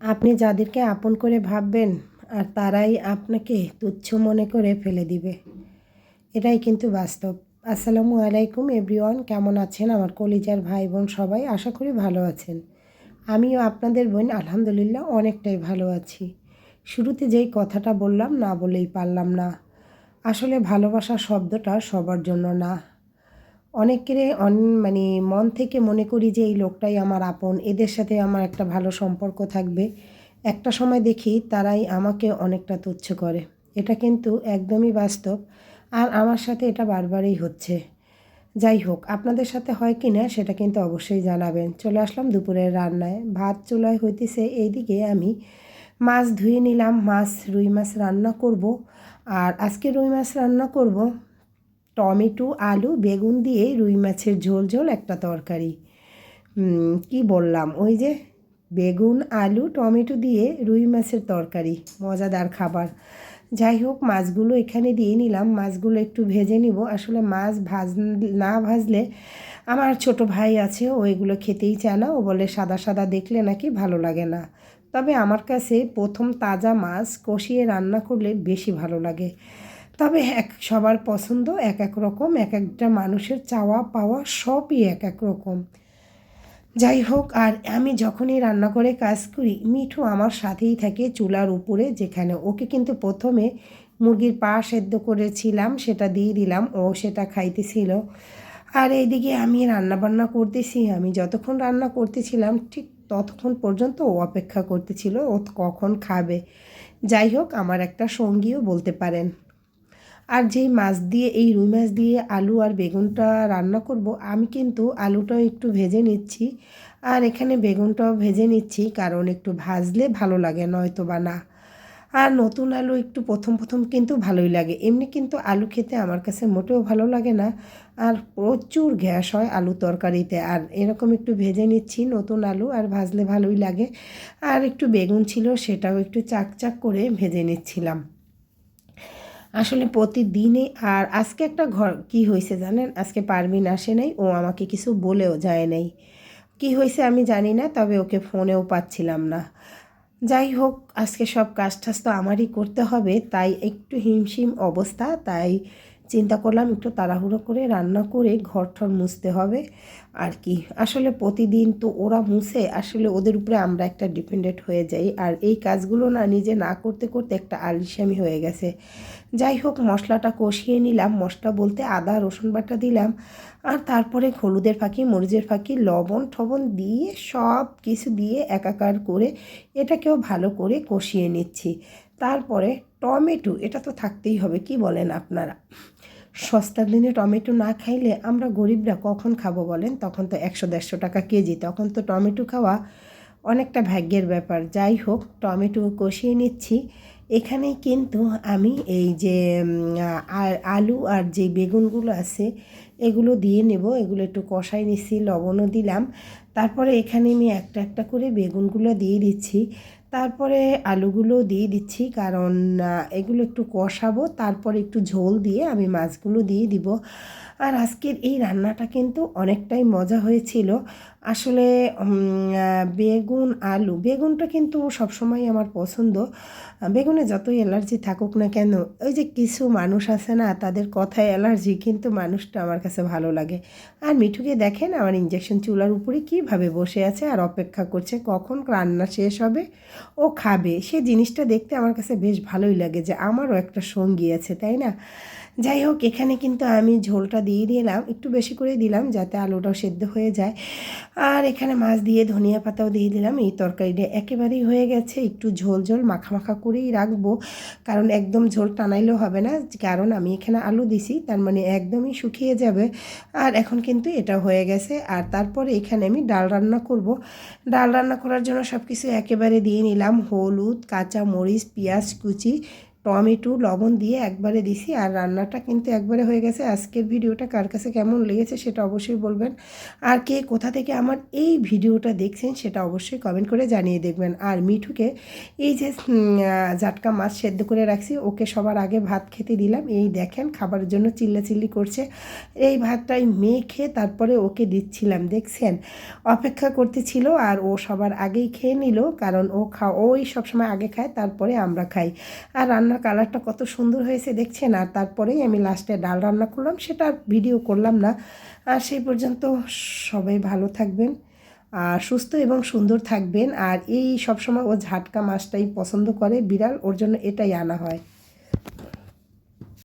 আপনি যাদেরকে আপন করে ভাববেন আর তারাই আপনাকে তুচ্ছ মনে করে ফেলে দিবে। এটাই কিন্তু বাস্তব। আসসালামু আলাইকুম এভরিওয়ান, কেমন আছেন আমার কলিজার ভাই বোন সবাই? আশা করি ভালো আছেন। আমিও আপনাদের বোন, আলহামদুলিল্লাহ, অনেকটাই ভালো আছি। শুরুতে যেই কথাটা বললাম না বলেই পারলাম না। আসলে ভালোবাসা শব্দটা সবার জন্য না। অনেকের অন মানে মন থেকে মনে করি যে এই লোকটাই আমার আপন, এদের সাথে আমার একটা ভালো সম্পর্ক থাকবে। একটা সময় দেখি তারাই আমাকে অনেকটা তুচ্ছ করে। এটা কিন্তু একদমই বাস্তব, আর আমার সাথে এটা বারবারই হচ্ছে। যাই হোক, আপনাদের সাথে হয় কি না সেটা কিন্তু অবশ্যই জানাবেন। চলে আসলাম দুপুরের রান্নায়। ভাত চুলায় হইতেছে এইদিকে আমি মাছ ধুয়ে নিলাম, মাছ, রুই মাছ রান্না করব। আর আজকে রুই মাছ রান্না করব টমেটো, আলু, বেগুন দিয়ে রুই মাছের ঝোল ঝোল একটা তরকারি। কি বললাম? ওই যে বেগুন, আলু, টমেটো দিয়ে রুই মাছের তরকারি, মজাদার খাবার। যাই হোক, মাছগুলো এখানে দিয়ে নিলাম। মাছগুলো একটু ভেজে নিব। আসলে মাছ ভাজ, না ভাজলে আমার ছোট ভাই আছে, ও এগুলো খেতেই চায় না। ও বলে, সাদা সাদা দেখলে নাকি ভালো লাগে না। তবে আমার কাছে প্রথম তাজা মাছ কষিয়ে রান্না করলে বেশি ভালো লাগে। তবে এক সবার পছন্দ এক এক রকম, এক একটা মানুষের চাওয়া পাওয়া সবই এক এক রকম। যাই হোক, আর আমি যখনই রান্না করে কাজ করি, মিঠু আমার সাথেই থাকে চুলার উপরে, যেখানে ওকে কিন্তু প্রথমে মুরগির পা সেদ্ধ করেছিলাম, সেটা দিয়ে দিলাম, ও সেটা খাইতেছিল। আর এইদিকে আমি রান্না বান্না করতেছি, আমি যতক্ষণ রান্না করতেছিলাম, ঠিক ততক্ষণ পর্যন্ত ও অপেক্ষা করতেছিল, ও কখন খাবে। যাই হোক, আমার একটা সঙ্গীও বলতে পারেন। আর যেই মাছ দিয়ে, এই রুই মাছ দিয়ে আলু আর বেগুনটা রান্না করব, আমি কিন্তু আলুটাও একটু ভেজে নিচ্ছি। আর এখানে বেগুনটাও ভেজে নিচ্ছি, কারণ একটু ভাজলে ভালো লাগে, নয়তো বা না। আর নতুন আলু একটু প্রথম প্রথম কিন্তু ভালোই লাগে। এমনি কিন্তু আলু খেতে আমার কাছে মোটেও ভালো লাগে না। আর প্রচুর গ্যাস হয় আলু তরকারিতে। আর এরকম একটু ভেজে নিচ্ছি নতুন আলু, আর ভাজলে ভালোই লাগে। আর একটু বেগুন ছিল, সেটাও একটু চাক চাক করে ভেজে নিচ্ছিলাম। আসলে প্রতিদিনই, আর আজকে একটা ঘর, কি হয়েছে জানেন? আজকে পারমিন আসে নাই, ও আমাকে কিছু বলেও যায় নাই। কি হয়েছে আমি জানি না, তবে ওকে ফোনেও পাচ্ছিলাম না। যাই হোক, আজকে সব কাজ টাজ তো আমারই করতে হবে, তাই একটু হিমশিম অবস্থা, তাই চিন্তা করলাম, একটু তাড়াহুড়ো করে রান্না করে ঘর ঠর মুছতে হবে। আর কি, আসলে প্রতিদিন তো ওরা মুছে, আসলে ওদের উপরে আমরা একটা ডিপেন্ডেন্ট হয়ে যাই। আর এই কাজগুলো না নিজে না করতে করতে একটা আলসামি হয়ে গেছে। যাই হোক, মশলাটা কষিয়ে নিলাম। মশলা বলতে আদা, রসুন বাটা দিলাম। আর তারপরে হলুদের ফাঁকি, মরিচের ফাঁকি, লবণ ঠবণ দিয়ে সব কিছু দিয়ে একাকার করে এটাকেও ভালো করে কষিয়ে নিচ্ছি। তারপরে টমেটো, এটা তো থাকতেই হবে, কি বলেন আপনারা? সস্তার দিনে টমেটো না খাইলে আমরা গরিবরা কখন খাব বলেন? তখন তো একশো দেড়শো টাকা কেজি, তখন তো টমেটো খাওয়া অনেকটা ভাগ্যের ব্যাপার। যাই হোক, টমেটো কষিয়ে নিচ্ছি। এখানেই কিন্তু আমি এই যে আলু আর যে বেগুনগুলো আছে, এগুলো দিয়ে নেব। এগুলো একটু কষাই নিচ্ছি, লবণও দিলাম। তারপরে এখানে আমি একটা একটা করে বেগুনগুলো দিয়ে দিচ্ছি। তারপরে আলুগুলো দিয়ে দিচ্ছি, কারণ এগুলো একটু কষাবো, তারপরে একটু ঝোল দিয়ে আমি মাছগুলো দিয়ে দিব। আর আজকের এই রান্নাটা কিন্তু অনেকটাই মজা হয়েছিল। আসলে বেগুন আলু, বেগুনটা কিন্তু সবসময় আমার পছন্দ। বেগুনে যতই অ্যালার্জি থাকুক না কেন, ওই যে কিছু মানুষ আছে না, তাদের কথায় অ্যালার্জি কিন্তু মানুষটা আমার কাছে ভালো লাগে। আর মিঠুকে দেখেন আমার ইঞ্জেকশন চুলার উপরে কীভাবে বসে আছে আর অপেক্ষা করছে, কখন রান্না শেষ হবে, ও খাবে। সে জিনিসটা দেখতে আমার কাছে বেশ ভালোই লাগে যে আমারও একটা সঙ্গী আছে, তাই না? যাই হোক, এখানে কিন্তু আমি ঝোলটা দিয়ে দিলাম, একটু বেশি করে দিলাম যাতে আলুটাও সেদ্ধ হয়ে যায়। আর এখানে মাছ দিয়ে ধনিয়া পাতাও দিয়ে দিলাম, এই তরকারিটা একেবারেই হয়ে গেছে, একটু ঝোল ঝোল মাখা মাখা করেই রাখব, কারণ একদম ঝোল টানাইলেও হবে না, কারণ আমি এখানে আলু দিছি, তার মানে একদমই শুকিয়ে যাবে। আর এখন কিন্তু এটা হয়ে গেছে, আর তারপরে এখানে আমি ডাল রান্না করব। ডাল রান্না করার জন্য সব কিছু একেবারে দিয়ে নিলাম, হলুদ কাঁচা মরিচ পেঁয়াজ কুচি টমেটো, লবণ দিয়ে একবারে দিছি আর রান্নাটা কিন্তু একবারে হয়ে গেছে। আজকের ভিডিওটা কার কাছে কেমন লেগেছে সেটা অবশ্যই বলবেন। আর কে কোথা থেকে আমার এই ভিডিওটা দেখছেন সেটা অবশ্যই কমেন্ট করে জানিয়ে দেখবেন। আর মিঠুকে এই যে জাটকা মাছ সেদ্ধ করে রাখছি, ওকে সবার আগে ভাত খেতে দিলাম। এই দেখেন খাবারের জন্য চিল্লাচিল্লি করছে। এই ভাতটাই মেখে তারপরে ওকে দিচ্ছিলাম, দেখছেন? অপেক্ষা করতেছিল আর ও সবার আগেই খেয়ে নিল, কারণ ও খা ওই সবসময় আগে খায়, তারপরে আমরা খাই। আর রান্নার কালারটা কত সুন্দর হয়েছে দেখছেন? আর তারপরেই আমি লাস্টে ডাল রান্না করলাম, সেটা ভিডিও করলাম না। আর সেই পর্যন্ত সবাই ভালো থাকবেন, আর সুস্থ এবং সুন্দর থাকবেন। আর এই সবসময় ও ঝাটকা মাছটাই পছন্দ করে বিড়াল, ওর জন্য এটাই আনা হয়।